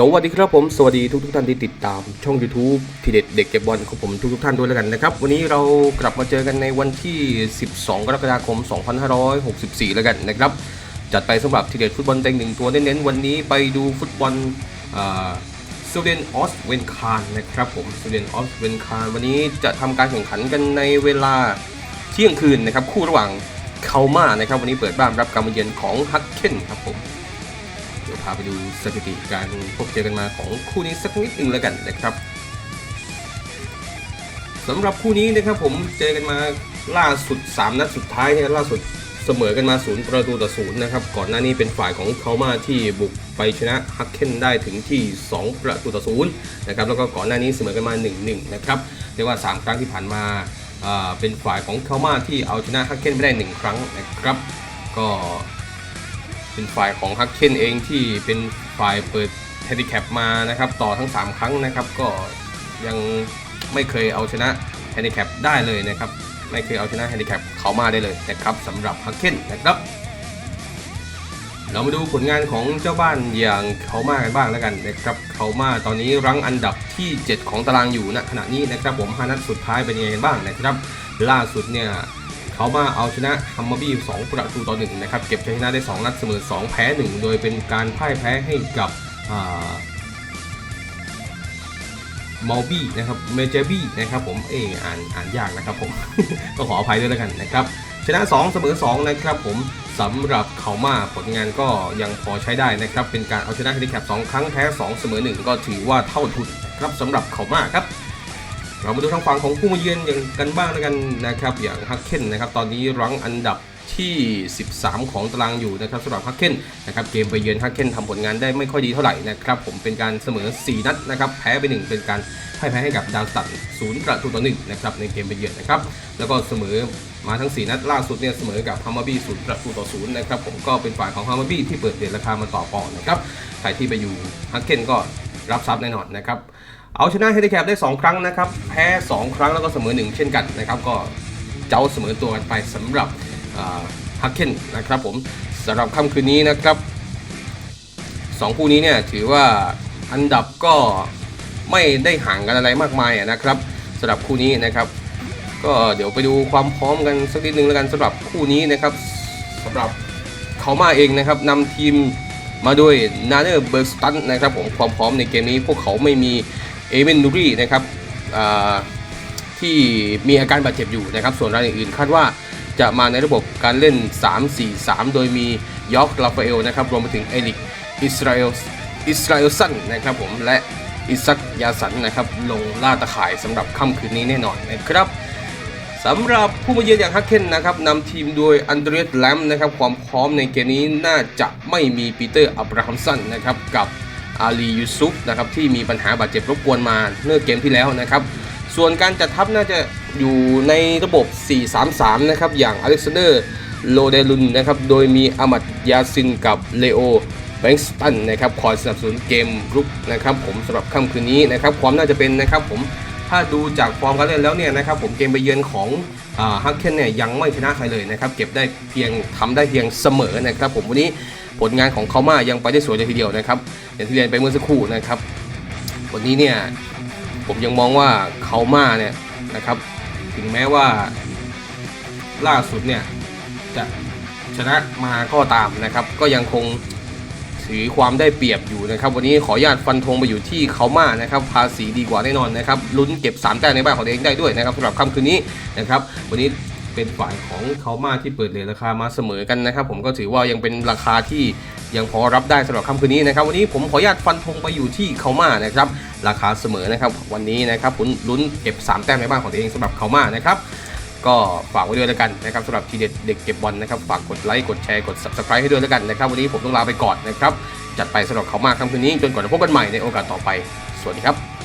สวัสดีครับผมสวัสดีทุกทุกท่านที่ติดตามช่อง YouTube ทีเด็ดเด็กเก็บบอลของผมทุกทุกท่านด้วยแล้วกันนะครับ วันนี้เรากลับมาเจอกันในวันที่ 12 กรกฎาคม 2564 แล้วกันนะครับ จัดไปสำหรับทีเด็ดฟุตบอลเต็งหนึ่งตัวเน้นๆวันนี้ไปดูฟุตบอลสวีเดนออสเวนคารนะครับผมสวีเดนออสเวนคารวันนี้จะทำการแข่งขันกันในเวลาเที่ยงคืนนะครับคู่ระหว่างเคามานะครับวันนี้เปิดบ้านรับการมาเยือนของฮักเคนครับผมาไปดูสถิติการพบเจอกันมาของคู่นี้สักนิดหนึ่งแล้วกันนะครับสำหรับคู่นี้นะครับผมเจอกันมาล่าสุด 3 นัดสุดท้ายเนี่ยล่าสุดเสมอกันมา 0 ประตูต่อศูนย์นะครับก่อนหน้านี้เป็นฝ่ายของเขามาที่บุกไปชนะฮักเคนได้ถึงที่ 2 ประตูต่อศูนย์นะครับแล้วก็ก่อนหน้านี้เสมอกันมา 1-1 นะครับเรียกว่า 3 ครั้งที่ผ่านมาอ่าเป็นฝ่ายของเขามาที่เอาชนะฮักเคนไปได้ 1 ครั้งนะครับ ก็ เป็นฝ่ายของฮักเคนเองที่เป็นฝ่ายเปิดแฮนดิแคปมานะครับ ต่อทั้ง 3 ครั้งนะครับ ก็ยังไม่เคยเอาชนะแฮนดิแคปได้เลยนะครับ ไม่เคยเอาชนะแฮนดิแคปเขามาได้เลยนะครับสำหรับฮักเคนนะครับ เรามาดูผลงานของเจ้าบ้านอย่างเขามากันบ้างแล้วกันนะครับเขามาตอนนี้รั้งอันดับที่ 7 ของตารางอยู่ณขณะนี้นะครับผม5นัดสุดท้ายเป็นยังไงกันบ้างนะครับ ล่าสุดเนี่ย เขามาเอาชนะฮัมเบอร์บี้2ประตูต่อ1นะครับ เก็บชัยชนะได้ 2 นัดเสมอ 2 แพ้ 1 โดยเป็นการพ่ายแพ้ให้กับมอลบี้นะครับเมเจอร์บี้นะครับผมเอออ่านอ่านยากนะครับผม ก็ขออภัยด้วยแล้วกันนะครับ ชนะ 2 เสมอ 2 นะครับผมสำหรับเขามาผลงานก็ยังพอใช้ได้นะครับ เป็นการเอาชนะแฮนดิแคป2ครั้งแพ้ 2 เสมอ 1 ก็ถือว่าเท่าทุนนะครับสำหรับเขามาครับ เรามาดูทางฝั่งของผู้มาเยือนอย่างกันบ้างแล้วกันนะครับ อย่างฮักเคนนะครับตอนนี้รั้งอันดับที่ 13 ของตารางอยู่นะครับสำหรับฮักเคนนะครับเกมไปเยือนฮักเคนทำผลงานได้ไม่ค่อยดีเท่าไหร่นะครับผมเป็นการเสมอ 4 นัดนะครับแพ้ไป 1 เป็นการพ่ายแพ้ให้กับดาวสตันศูนย์ประตูต่อ1นะครับในเกมไปเยือนนะครับแล้วก็เสมอมาทั้ง 4 นัดล่าสุดเนี่ยเสมอกับฮัมเบอร์บี้ศูนย์ประตูต่อศูนย์นะครับผมก็เป็นฝ่ายของฮัมเมบี้ที่เปิดเดือนราคามาต่อปอนด์นะครับใครที่ไปอยู่ฮักเคนก็รับทรัพย์แน่นอนนะครับเอาชนะเฮดแคปได้ 2 ครั้งนะครับ แพ้ 2 ครั้งแล้วก็เสมอ 1 เช่นกันนะครับ ก็เจ้าเสมอตัวกันไปสำหรับฮักเคนนะครับผมสำหรับค่ำคืนนี้นะครับ 2 คู่นี้เนี่ยถือว่าอันดับก็ไม่ได้ห่างกันอะไรมากมายนะครับสำหรับคู่นี้นะครับ ก็เดี๋ยวไปดูความพร้อมกันสักนิดนึงแล้วกันสำหรับคู่นี้นะครับสำหรับเขามาเองนะครับนำทีมมาด้วยนาเนอร์เบิร์กสตันนะครับผมความพร้อมในเกมนี้พวกเขาไม่มี เอเวนนูรีนะครับที่มีอาการบาดเจ็บอยู่นะครับ ส่วนรายอื่นคาดว่าจะมาในระบบการเล่น 3-4-3 โดยมียอร์กลาฟาเอลนะครับ รวมไปถึงเอลิกอิสราเอลอิสราเอลสันนะครับผมและอิซักยาสันนะครับลงล่าตะข่ายสำหรับค่ำคืนนี้แน่นอนนะครับสำหรับผู้มาเยือนอย่างฮักเคนนะครับนำทีมโดยอันเดรียสแลมนะครับความพร้อมในเกมนี้น่าจะไม่มีปีเตอร์อับราฮัมสันนะครับกับ อาลียูซุฟนะครับที่มีปัญหาบาดเจ็บรบกวนมาเมื่อเกมที่แล้วนะครับ ส่วนการจัดทัพน่าจะอยู่ในระบบ 4-3-3 นะครับ อย่างอเล็กซานเดอร์โลเดลุนนะครับ โดยมีอามัดยาซินกับเลโอแบงสตันนะครับคอยสนับสนุนเกมรุกนะครับ ผมสำหรับค่ำคืนนี้นะครับ ความน่าจะเป็นนะครับผมถ้าดูจากฟอร์มการเล่นแล้วเนี่ยนะครับผมเกมไปเยือนของฮักเคนเนี่ยยังไม่ชนะใครเลยนะครับ เก็บได้เพียงทำได้เพียงเสมอนะครับ ผมวันนี้ ผลงานของเขามายังไปได้สวยเลยทีเดียวนะครับ อย่างที่เรียนไปเมื่อสักครู่นะครับวันนี้เนี่ยผมยังมองว่าเขามาเนี่ยนะครับถึงแม้ว่าล่าสุดเนี่ยจะชนะมาก็ตามนะครับ ก็ยังคงถือความได้เปรียบอยู่นะครับ วันนี้ขออนุญาตฟันธงไปอยู่ที่เขามานะครับ ภาษีดีกว่าแน่นอนนะครับลุ้นเก็บ3แต้มในบ้านของตัวเองได้ด้วยนะครับสำหรับค่ำคืนนี้นะครับ วันนี้ เป็นฝ่ายของเขามาที่เปิดเลยราคามาเสมอกันนะครับ ผมก็ถือว่ายังเป็นราคาที่ยังพอรับได้สำหรับค่ำคืนนี้นะครับ วันนี้ผมขออนุญาตฟันธงไปอยู่ที่เขามานะครับ ราคาเสมอนะครับ วันนี้นะครับผมลุ้นเก็บ 3 แต้มในบ้านของตัวเองสำหรับเขามานะครับก็ฝากไว้ด้วยแล้วกันนะครับสำหรับทีเด็ดเด็กเก็บบอลนะครับฝากกดไลค์กดแชร์กด subscribe ให้ด้วยแล้วกันนะครับวันนี้ผมต้องลาไปก่อนนะครับจัดไปสำหรับเขามาค่ำคืนนี้จนกว่าจะพบกันใหม่ในโอกาสต่อไป สวัสดีครับ